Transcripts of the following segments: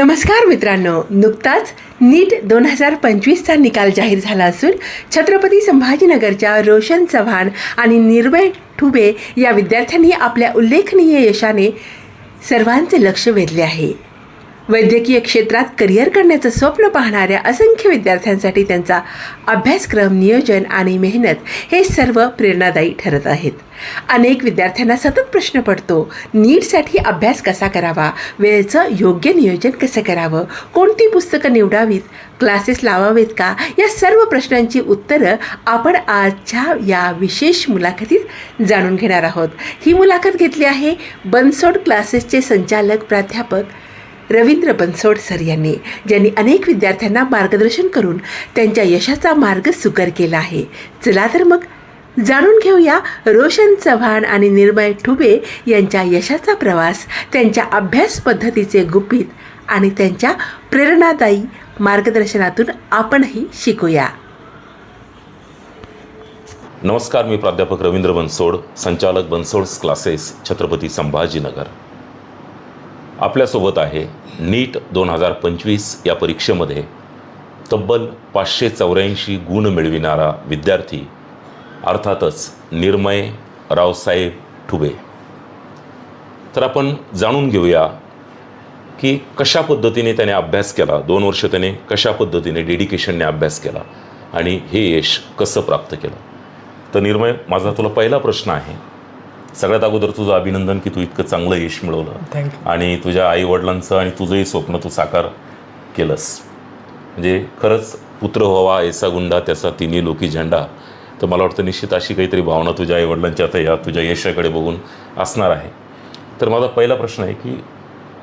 नमस्कार मित्रांनो. नुकताच नीट दोन हजार पंचवीसचा निकाल जाहीर झाला असून छत्रपती संभाजीनगरच्या रोशन चव्हाण आणि निर्भय ठुबे या विद्यार्थ्यांनी आपल्या उल्लेखनीय यशाने सर्वांचे लक्ष वेधले आहे. वैद्यकीय क्षेत्रात करिअर करण्याचं स्वप्न पाहणाऱ्या असंख्य विद्यार्थ्यांसाठी त्यांचा अभ्यासक्रम नियोजन आणि मेहनत हे सर्व प्रेरणादायी ठरत आहेत. अनेक विद्यार्थ्यांना सतत प्रश्न पडतो नीटसाठी अभ्यास कसा करावा वेळेचं योग्य नियोजन कसं करावं कोणती पुस्तकं निवडावीत क्लासेस लावावेत का या सर्व प्रश्नांची उत्तरं आपण आजच्या या विशेष मुलाखतीत जाणून घेणार आहोत. ही मुलाखत घेतली आहे बनसोड क्लासेसचे संचालक प्राध्यापक रवींद्र बनसोड सर यांनी ज्यांनी अनेक विद्यार्थ्यांना मार्गदर्शन करून त्यांच्या यशाचा मार्ग सुकर केला आहे. चला तर मग जाणून घेऊया रोशन चव्हाण आणि निर्मय ठुबे यांच्या यशाचा प्रवास त्यांच्या अभ्यास पद्धतीचे गुपित आणि त्यांच्या प्रेरणादायी मार्गदर्शनातून आपणही शिकूया. नमस्कार मी प्राध्यापक रवींद्र बनसोड संचालक बनसोड्स क्लासेस छत्रपती संभाजीनगर. आपल्यासोबत आहे नीट दोन हजार पंचवीस या परीक्षेमध्ये तब्बल पाचशे चौऱ्याऐंशी गुण मिळविणारा विद्यार्थी अर्थातच निर्मय रावसाहेब ठुबे. तर आपण जाणून घेऊया की कशा पद्धतीने त्याने अभ्यास केला दोन वर्ष त्याने कशा पद्धतीने डेडिकेशनने अभ्यास केला आणि हे यश कसं प्राप्त केलं? तर निर्मय माझा तुला पहिला प्रश्न आहे. सगळ्यात अगोदर तुझं अभिनंदन की तू इतकं चांगलं यश मिळवलं. थँक्यू आणि तुझ्या आईवडिलांचं आणि तुझंही स्वप्न तू साकार केलंस. म्हणजे खरंच पुत्र व्हावा ऐसा गुंडा त्याचा तिन्ही लोकी झेंडा. तर मला वाटतं निश्चित अशी काहीतरी भावना तुझ्या आईवडिलांच्या आता या तुझ्या यशाकडे बघून असणार आहे. तर माझा पहिला प्रश्न आहे की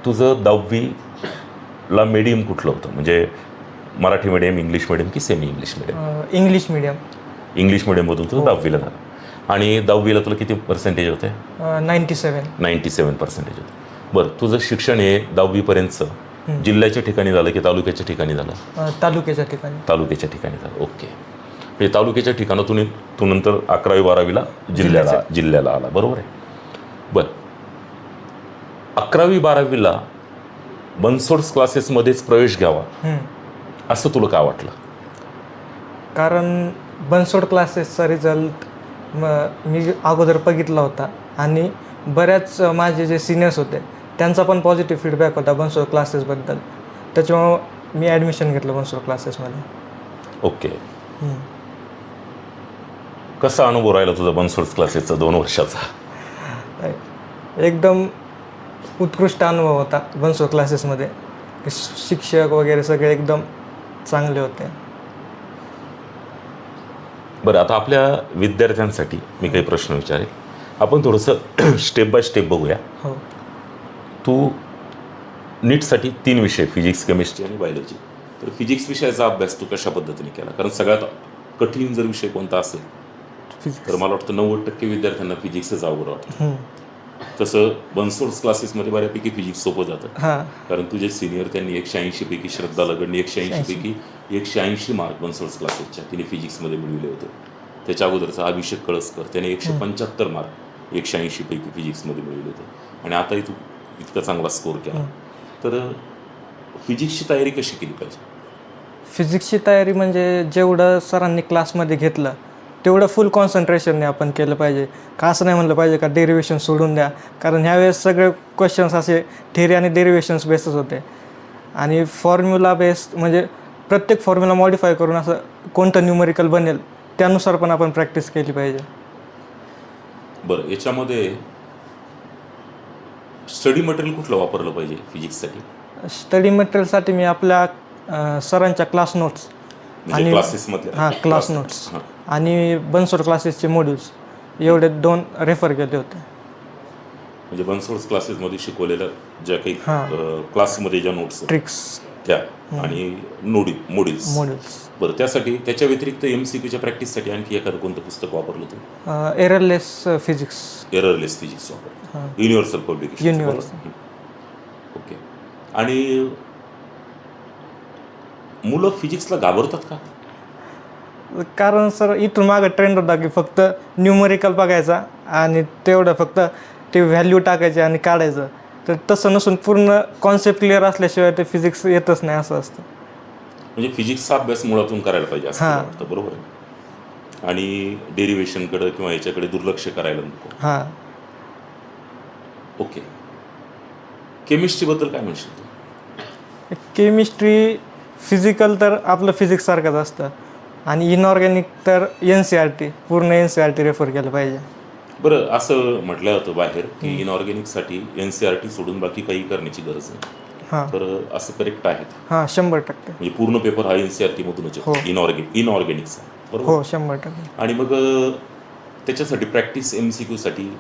तुझं दहावीला मीडियम कुठलं होतं? म्हणजे मराठी मीडियम इंग्लिश मीडियम की semi English medium English medium English मीडियममधून तुझं दहावीला झालं. आणि दहावीला तुला किती पर्सेंटेज होते? Ninety seven ninety seven percentage होतं. बरं तुझं शिक्षण हे दहावीपर्यंतचं. जिल्ह्याच्या ठिकाणी झालं की तालुक्याच्या ठिकाणी झालं? तालुक्याच्या ठिकाणी. तालुक्याच्या ठिकाणी झालं. ओके. म्हणजे तालुक्याच्या ठिकाणातून तू नंतर अकरावी बारावीला जिल्ह्याला जिल्ह्याला आला. बरोबर आहे? बरं. अकरावी बारावीला बनसोड्स क्लासेसमध्येच प्रवेश घ्यावा. असं तुला का वाटलं? कारण बनसोड क्लासेसचा रिझल्ट म मी अगोदर बघितला होता. आणि बऱ्याच माझे जे सिनियर्स होते त्यांचा पण पॉझिटिव्ह फीडबॅक होता बनसोड क्लासेसबद्दल त्याच्यामुळं मी ॲडमिशन घेतलं बनसोड क्लासेसमध्ये ओके. कसा अनुभव राहिला तुझा बनसोड्स क्लासेसचा दोन वर्षाचा? एकदम उत्कृष्ट अनुभव होता बनसोड क्लासेसमध्ये शिक्षक वगैरे सगळे एकदम चांगले होते. बरं आता आपल्या विद्यार्थ्यांसाठी मी काही प्रश्न विचारेल. आपण थोडंसं स्टेप बाय स्टेप बघूया. हो. तू नीटसाठी तीन विषय फिजिक्स केमिस्ट्री आणि बायोलॉजी तर फिजिक्स विषयाचा अभ्यास तू कशा पद्धतीने केला? कारण सगळ्यात कठीण जर विषय कोणता असेल तर मला वाटतं नव्वद टक्के विद्यार्थ्यांना फिजिक्सच अवघड वाटतं. हम्म. तसं बनसोड्स क्लासेसमध्ये बऱ्यापैकी फिजिक्स सोपं जातं. कारण तुझे सिनियर त्यांनी एकशे ऐंशी पैकी श्रद्धा लगडणी एकशे ऐंशी पैकी एकशे ऐंशी मार्क बनसोड्स क्लासेसच्या तिने फिजिक्समध्ये मिळविले होते. त्याच्या अगोदरचा अभिषेक कळसकर त्याने एकशे पंच्याहत्तर मार्क एकशे ऐंशी पैकी फिजिक्समध्ये मिळवले होते. आणि आताही तू इतका चांगला स्कोर केला. तर फिजिक्सची तयारी कशी केली पाहिजे? फिजिक्सची तयारी म्हणजे जेवढं सरांनी क्लासमध्ये घेतलं तेवढं फुल कॉन्सन्ट्रेशनने आपण केलं पाहिजे. का असं नाही म्हणलं पाहिजे का डेरिवेशन सोडून द्या. कारण ह्यावेळेस सगळे क्वेश्चन्स असे थेरी आणि डेरिवेशन्स बेसच होते. आणि फॉर्म्युला बेस्ड म्हणजे प्रत्येक फॉर्म्युला मॉडिफाय करून असं कोणतं न्यूमरिकल बनेल त्यानुसार पण आपण प्रॅक्टिस केली पाहिजे. बरं याच्यामध्ये स्टडी मटेरियल कुठलं वापरलं पाहिजे फिजिक्ससाठी स्टडी मटेरियलसाठी मी आपल्या सरांच्या क्लास नोट्स म्हणजे क्लासेसमधले हां क्लास नोट्स आणि बनसोड क्लासेसचे मॉड्यूल्स एवढे दोन रेफर केले होते. म्हणजे बनसोड्स क्लासेसमध्ये शिकवलेल्या ज्या काही हां. क्लासमध्ये ज्या नोट्स ट्रिक्स त्या आणि नोडी मोडील्स मॉड्यूल्स बरं त्यासाठी त्याच्या व्यतिरिक्त एम सी क्यूच्या प्रॅक्टिससाठी आणखी एखादं कोणतं पुस्तक वापरलं तू एररलेस फिजिक्स एररलेस फिजिक्स वापर युनिव्हर्सल पब्लिकेशन Universal. ओके. आणि मुलं फिजिक्सला घाबरतात का? कारण सर इथून मागं ट्रेंड होता की फक्त न्यूमरिकल बघायचा आणि तेवढं फक्त ते व्हॅल्यू टाकायचे आणि काढायचं. तर तसं नसून पूर्ण कॉन्सेप्ट क्लिअर असल्याशिवाय ते फिजिक्स येतच नाही असं असतं. म्हणजे फिजिक्सचा अभ्यास मुळातून करायला पाहिजे असं हां. वाटतं बरोबर आहे. आणि डेरिवेशनकडे किंवा याच्याकडे दुर्लक्ष करायला नको. हां. ओके केमिस्ट्रीबद्दल काय म्हणशील तू? केमिस्ट्री फिजिकल तर आपलं फिजिक्स सारखंच असतं. आणि इनऑर्गॅनिक तर एन सी आर टी पूर्ण N C R T refer केलं पाहिजे. बरं असं म्हटलं होतं बाहेर की इनऑर्गॅनिकसाठी एन सी आर टी सोडून बाकी काही करण्याची गरज नाही. हां. तर असं करेक्ट आहे? हां शंभर टक्के. म्हणजे पूर्ण पेपर हा एन सी आर टीमधूनच हो. इनऑर्गॅनिक इनऑर्गॅनिकचा बरोबर? हो शंभर टक्के. आणि मग अ, त्याच्यासाठी प्रॅक्टिस एम सी क्यूसाठी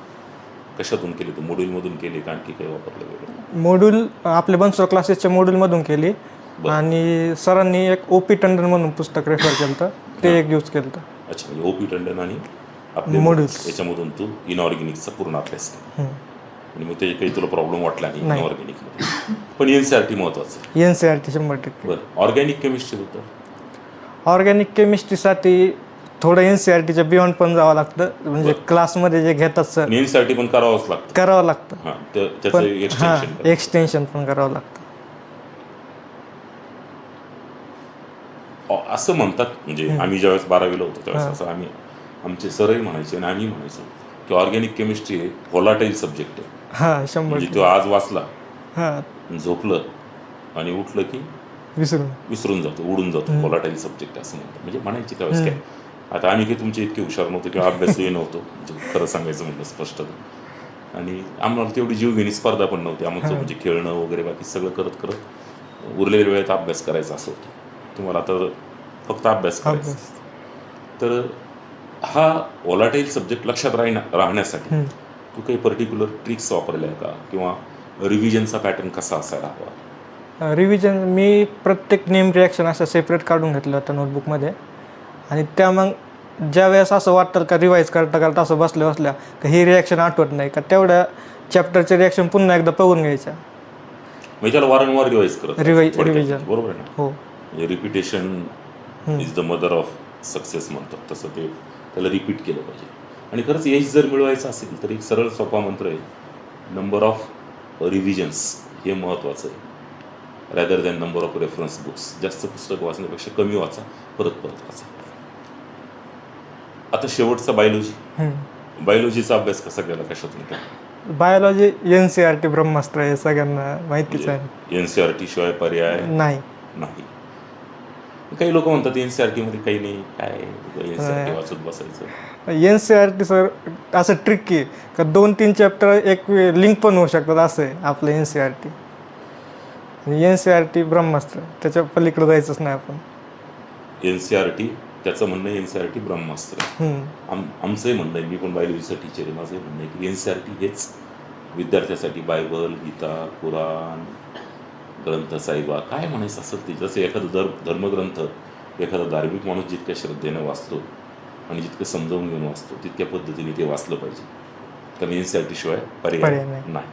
कशातून केली? तू मॉड्यूलमधून केली का आणखी काही वापरलं वेगळं मॉड्यूल आपले बनसो क्लासेसच्या मॉड्यूलमधून केली. आणि सरांनी एक ओ पी टंडन म्हणून पुस्तक रेफर केलं होतं ते एक यूज केलं होतं अच्छा म्हणजे ओपी टंडन आणि आपले. याच्यामधून तू इनऑर्गॅनिकचा पूर्ण अभ्यास केला. आणि मग ते काही तुला प्रॉब्लेम वाटला नाही नाही. पण एन सी आर टी महत्वाचं. एन सी आर टी शंभर टक्के. बरं. ऑर्गॅनिक केमिस्ट्रीबद्दल ऑर्गॅनिक केमिस्ट्रीसाठी थोडं एन सी आर टीच्या बियॉन्ड पण जावं लागतं. म्हणजे क्लासमध्ये जे घेतात sir N C R T पण करावंच लागतं. करावं लागतं. हां त्याचं पण हां एक्सटेन्शन पण करावं लागतं. असं म्हणतात. म्हणजे आम्ही ज्यावेळेस बारावीला होतो त्यावेळेस असं आम्ही आमचे सरही म्हणायचे आणि आम्ही म्हणायचो की ऑर्गॅनिक केमिस्ट्री हे व्हॉलाटाईल सब्जेक्ट आहे. हां म्हणजे तो आज वाचला झोपलं आणि उठलं की विसरून. विसरून जातो उडून जातो व्हॉलाटाईल सब्जेक्ट असं म्हणतात. म्हणजे म्हणायचे त्यावेळेस काय? आता आम्ही काही तुमचे इतके हुशार नव्हतो किंवा अभ्यासही नव्हतो म्हणजे खरं सांगायचं म्हणलं स्पष्ट आणि आम्हाला तेवढी जीवघेणी स्पर्धा पण नव्हती. आमचं म्हणजे खेळणं वगैरे बाकी सगळं करत करत उरलेल्या वेळेत अभ्यास करायचा असं होतं. तुम्हाला तर फक्त अभ्यास करायचा. अभ्यास. तर हा व्हॉलाटाईल सब्जेक्ट लक्षात राहण्या राहण्यासाठी तू काही पर्टिक्युलर ट्रिक्स वापरल्या का? किंवा रिव्हिजनचा पॅटर्न कसा असायला हवा? रिव्हिजन मी प्रत्येक नेम रिॲक्शन असं सेपरेट काढून घेतलं होतं नोटबुकमध्ये आणि त्या मग ज्या वेळेस असं वाटतं का रिवाईज करता करता असं बसल्या बसल्या का ही रिॲक्शन आठवत नाही का तेवढ्या चॅप्टरचे रिॲक्शन पुन्हा एकदा बघून घ्यायच्या. म्हणजे त्याला वारंवार रिवाईज करत थोडक्यात. revision. बरोबर आहे ना? हो. म्हणजे repetition is the mother of success म्हणतात. तसं ते त्याला रिपीट केलं पाहिजे. आणि खरंच यश जर मिळवायचं असेल तर एक सरळ सोपा मंत्र आहे. नंबर ऑफ रिव्हिजन्स हे महत्त्वाचं आहे. Rather than number of reference books जास्त पुस्तक वाचण्यापेक्षा कमी वाचा परत परत वाचा. आता शेवटचा बायोलॉजी बायोलॉजीचा अभ्यास कसा केला कशातून काय biology N C R T ब्रह्मास्त्र हे सगळ्यांना माहितीच आहे. एन सी आर टी शिवाय पर्याय नाही. नाही. काही लोक म्हणतात एन सी आर टीमध्ये काही नाही काय एन सी आर टी वाचत बसायचं. N C R T sir असं ट्रिक आहे का दोन तीन चॅप्टर एक लिंक पण होऊ शकतात असं आहे आपलं N C R T N C R T ब्रह्मास्त्र त्याच्या पलीकडे जायचंच नाही आपण. एन सी आर टी त्याचं म्हणणं एन सी आर टी ब्रह्मास्त्र. आम आमचंही म्हणणं आहे मी पण बायोलॉजीचं टीचर आहे माझंही म्हणणं आहे की एन सी आर टी हेच विद्यार्थ्यासाठी बायबल गीता कुराण ग्रंथ साहिबा काय म्हणायचं असेल ते? जसं एखादं धर्म धर्मग्रंथ एखादा धार्मिक माणूस जितक्या श्रद्धेनं वाचतो आणि जितकं समजावून घेऊन वाचतो तितक्या पद्धतीने ते वाचलं पाहिजे. टी शिवाय पर्याय नाही.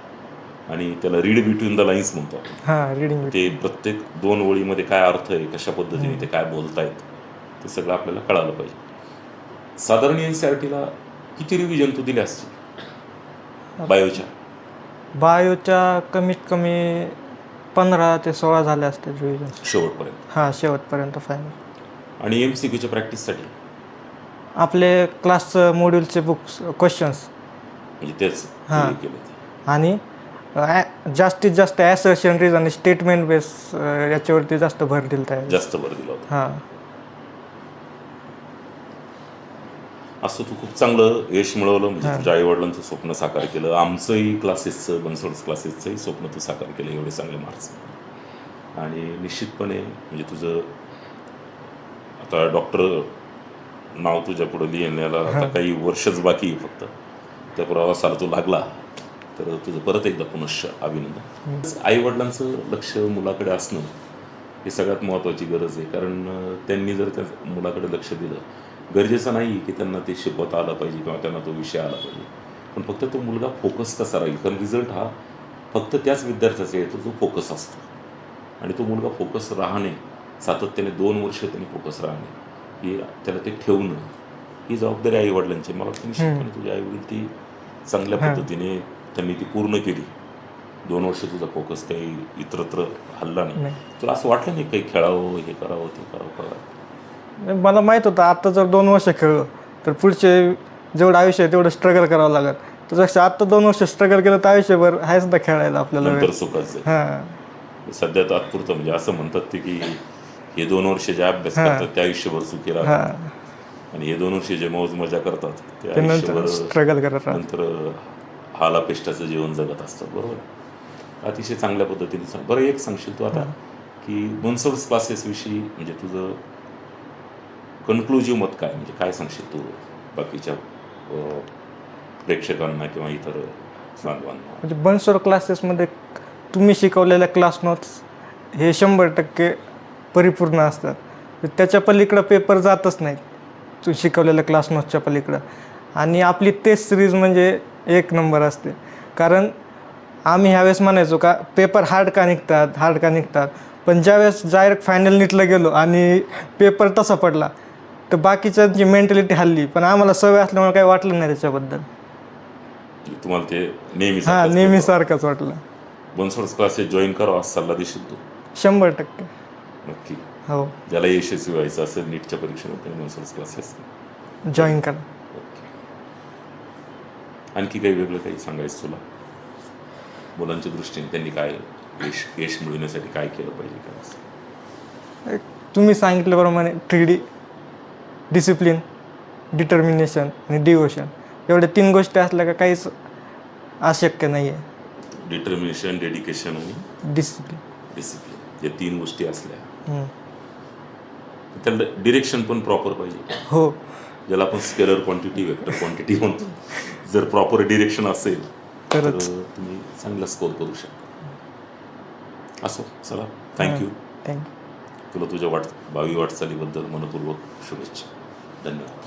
आणि त्याला रीड बिटवीन द लाईन्स म्हणतो आपण. हां ते प्रत्येक दोन ओळीमध्ये काय अर्थ आहे कशा पद्धतीने ते काय बोलतायत ते सगळं आपल्याला कळालं पाहिजे. साधारण एन सी आर टीला किती रिव्हिजन तू दिले असतील? बायोच्या. बायोच्या कमीत कमी पंधरा ते सोळा झाले असते रिव्हिजन शेवटपर्यंत? हां शेवटपर्यंत फायनल आणि एम सी क्यूच्या प्रॅक्टिससाठी आपले क्लासचं मॉड्यूलचे बुक्स क्वेश्चन्स म्हणजे तेच हां. केले ते. आणि जास्तीत जास्त ॲसर्शनरीज आणि स्टेटमेंट बेस याच्यावरती जास्त भर दिला जास्त भर दिला होता. हां. असं तू खूप चांगलं यश मिळवलं म्हणजे तुझ्या आईवडिलांचं स्वप्न साकार केलं. आमचंही क्लासेसचं बनसोड्स क्लासेसचंही स्वप्न तू साकार केलं एवढे चांगले मार्क्स आणि निश्चितपणे म्हणजे तुझं आता डॉक्टर नाव तुझ्या पुढं लिहिण्याला आता काही वर्षच बाकी आहे फक्त. त्या प्रवासाला तू लागला. तर तुझं परत एकदा पुनश्च अभिनंदन. आईवडिलांचं लक्ष मुलाकडे असणं हे सगळ्यात महत्त्वाची गरज आहे. कारण त्यांनी जर त्या मुलाकडे लक्ष दिलं गरजेचं नाही की त्यांना ते शिकवता आलं पाहिजे किंवा त्यांना तो विषय आला पाहिजे. पण फक्त तो मुलगा फोकस कसा राहील? कारण रिझल्ट हा फक्त त्याच विद्यार्थ्याचा येतो जो फोकस असतो. आणि तो मुलगा फोकस राहणे सातत्याने दोन वर्ष त्यांनी फोकस राहणे ही त्याला ते ठेवणं ही जबाबदारी आई वडिलांची मला वाटतं निश्चितपणे तुझे आई वडील ती चांगल्या पद्धतीने त्यांनी ती पूर्ण केली. दोन वर्ष तुझा फोकस काही इतरत्र हल्ला नाही. नाही. तुला असं वाटलं नाही काही खेळावं हे करावं ते करावं करावं? मला माहीत होतं आता जर दोन वर्ष खेळलो तर पुढचे जेवढं आयुष्य आहे तेवढं स्ट्रगल करावं लागेल. त्याच्यापेक्षा आत्ता दोन वर्ष स्ट्रगल केलं तर आयुष्यभर आहेच ना खेळायला आपल्याला नंतर वेळ सुखाचं आहे. हां. सध्या तात्पुरतं म्हणजे असं म्हणतात ते की हे दोन वर्ष जे अभ्यास. करतात ते आयुष्यभर सुखी राहतात. हां. आणि हे दोन वर्ष जे मौज मजा करतात ते ते नंतर आयुष्यभर स्ट्रगल करत राहत नंतर हालापेष्टाचं जीवन जगत असतात. बरोबर? अतिशय चांगल्या पद्धतीने सांग. बरं एक सांगशील तू आता की बनसोड्स क्लासेस विषयी म्हणजे तुझं कन्क्लुजिव्ह मत काय? म्हणजे काय सांगशील तू बाकीच्या प्रेक्षकांना किंवा इतर बांधवांना? म्हणजे बनसोर क्लासेसमध्ये तुम्ही शिकवलेल्या क्लास नोट्स हे शंभर टक्के परिपूर्ण असतात. तर त्याच्या पलीकडं पेपर जातच नाहीत. तू शिकवलेल्या क्लास नोट्सच्या पलीकडं. आणि आपली टेस्ट सिरीज म्हणजे एक नंबर असते. कारण आम्ही ह्यावेळेस म्हणायचो का पेपर हार्ड का निघतात हार्ड का निघतात. पण ज्यावेळेस डायरेक्ट फायनल नीटला गेलो आणि पेपर तसा पडला तर बाकीच्यांची मेंटॅलिटी हल्ली पण आम्हाला सवय असल्यामुळे काही वाटलं नाही त्याच्याबद्दल. म्हणजे तुम्हाला ते नेहमी हां नेहमी सारखंच वाटलं. बनसोड्स क्लासेस जॉईन करावा असा सल्ला देशील तू. शंभर टक्के. नक्की. हो. ज्याला यशस्वी व्हायचं असेल नीटच्या परीक्षेमध्ये बनसोड्स क्लासेस जॉईन करा. ओके. आणखी काही वेगळं काही सांगायचं तुला? मुलांच्या दृष्टीने त्यांनी काय यश यश मिळवण्यासाठी काय केलं पाहिजे? काय असं? तुम्ही सांगितल्याप्रमाणे थ्री डी डिसिप्लिन डिटर्मिनेशन आणि डिवोशन एवढ्या तीन गोष्टी असल्या का काहीच अशक्य नाही आहे डिटर्मिनेशन डेडिकेशन आणि डिसिप्लिन डिसिप्लिन या तीन गोष्टी असल्या. त्याला डिरेक्शन पण प्रॉपर पाहिजे. हो. ज्याला आपण स्केलर क्वांटिटी वेक्टर क्वांटिटी म्हणतो. जर प्रॉपर डिरेक्शन असेल तर तुम्ही चांगला स्कोर करू शकता. असो. चला. थँक्यू थँक्यू तुला तुझ्या वाट भावी वाटचालीबद्दल मनपूर्वक शुभेच्छा. धन्यवाद.